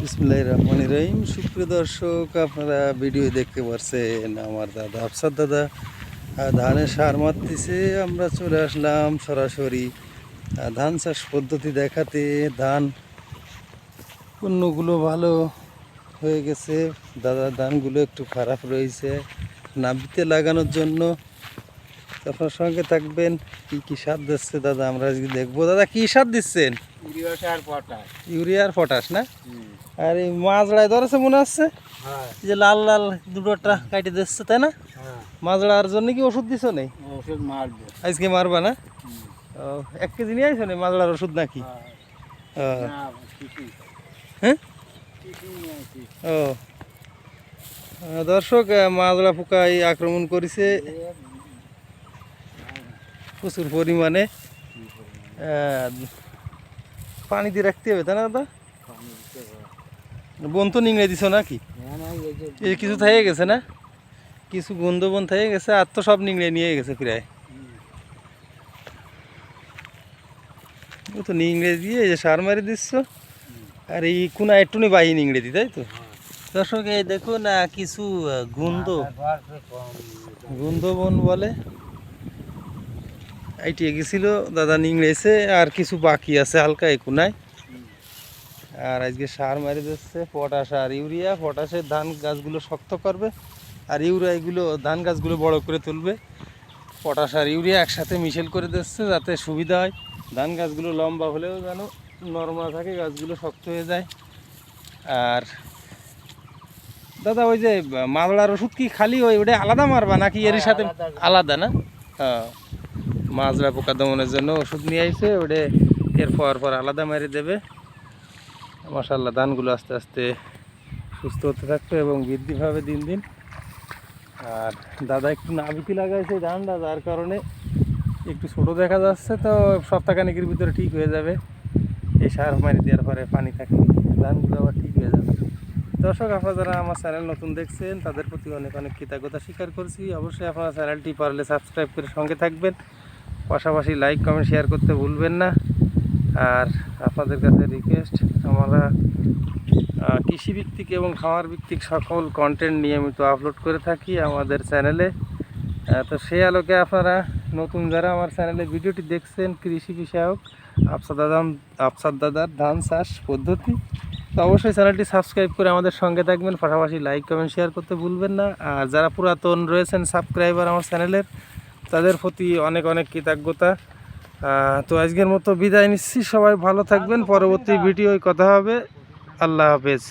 বিসমুল্লাহ রহমান রহিম। সুপ্রিয় দর্শক, আপনারা ভিডিও দেখতে পারছেন আমার দাদা আফসার দাদা। ধানে সার মারতেছে, আমরা চলে আসলাম সরাসরি। ধান চাষ পদ্ধতি দেখাতে। ধান পণ্যগুলো ভালো হয়ে গেছে। দাদা ধানগুলো একটু খারাপ রয়েছে। নাবিতে লাগানোর জন্য আপনার সঙ্গে থাকবেন। কি কি সার দিচ্ছে দাদা? আমরা আজকে দেখব। দাদা কি সার দিচ্ছেন? ইউরিয়া পটাশ আর পটাশ না? আর এই মাছড়ায় ধরেছে মনে হচ্ছে? হ্যাঁ। এই যে লাল লাল দুটোটা কাটে দিচ্ছে তাই না? হ্যাঁ। মাছড়ার জন্য কি ওষুধ দিছো নেই? আজকে মারবা না? ও এক কেজি নিয়ে আইছো না মাছড়ার ওষুধ নাকি? হ্যাঁ। ও। দর্শক আহ, মাছড়া পোকা এই আক্রমণ করেছে। প্রচুর পরিমাণে পানি দিয়ে রাখতে হবে তাই না দাদা? বন তো নিংড়ে দিছো নাকি? এই কিছু থেকে গেছে না? কিছু গন্ধ বন থেকে গেছে আর তো সব নিংড়ে নিয়ে গেছে প্রায়। ও তো নিংড়ে দিয়ে এই যে সার মারি দিচ্ছ। আর এই কোনা একটুনি বাহি নিংড়ে দি তাই তো? দর্শক এই দেখুন কিছু গন্ধ। গন্ধ বন বলে। আইটিয়ে গেছিল দাদা নিংড়েছে আর কিছু বাকি আছে হালকা একুনায় আর আজকে সার মারি দিচ্ছে পটাশ আর ইউরিয়া। পটাশের ধান গাছগুলো শক্ত করবে আর ইউরিয়া এগুলো ধান গাছগুলো বড় করে তুলবে। পটাশ আর ইউরিয়া একসাথে মিশেল করে দিচ্ছে যাতে সুবিধা হয়। ধান গাছগুলো লম্বা হলেও যেন নর্মাল থাকে গাছগুলো শক্ত হয়ে যায়। আর দাদা ওই যে মাদলার ওষুধ কি খালি ওই ওটা আলাদা মারবা নাকি এর সাথে। আলাদা না? হ্যাঁ। মাজরা পোকা দমনের জন্য ওষুধ নিয়ে আইছে ওটা এর পর পর আলাদা মেরে দেবে। মাসাল্লাহ ধানগুলো আস্তে আস্তে সুস্থ হতে থাকবে এবং বৃদ্ধি পাবে দিন দিন। আর দাদা একটু নাবিতি লাগাইছে ধানটা, যার কারণে একটু ছোট দেখা যাচ্ছে, তো সপ্তাহখানিকের ভিতরে ঠিক হয়ে যাবে। এই সার মারি দেওয়ার পরে পানি থাকে, ধানগুলো আবার ঠিক হয়ে যাবে। দর্শক, আপনারা যারা আমার চ্যানেল নতুন দেখছেন, তাদের প্রতি অনেক অনেক কৃতজ্ঞতা স্বীকার করছি। অবশ্যই আপনারা চ্যানেলটি পারলে সাবস্ক্রাইব করে সঙ্গে থাকবেন। পাশাপাশি লাইক কমেন্ট শেয়ার করতে ভুলবেন না। আর আপনাদের কাছে রিকোয়েস্ট আমরা কৃষিভিত্তিক এবং খামার ভিত্তিক সকল কন্টেন্ট নিয়মিত আপলোড করে থাকি আমাদের চ্যানেলে তো সেই আলোকে আপনারা নতুন যারা আমার চ্যানেলে ভিডিওটি দেখছেন, কৃষি বিষয়ক আফসাদ দাদা আফসাদ দাদার ধান চাষ পদ্ধতি, তো অবশ্যই চ্যানেলটি সাবস্ক্রাইব করে আমাদের সঙ্গে থাকবেন। পাশাপাশি লাইক কমেন্ট শেয়ার করতে ভুলবেন না। আর যারা পুরাতন রয়েছেন সাবস্ক্রাইবার আমার চ্যানেলের তাদের প্রতি অনেক অনেক কৃতজ্ঞতা। তো আজকের মতো বিদায় নিচ্ছি। সবাই ভালো থাকবেন। পরবর্তী ভিডিওয় কথা হবে। আল্লাহ হাফেজ।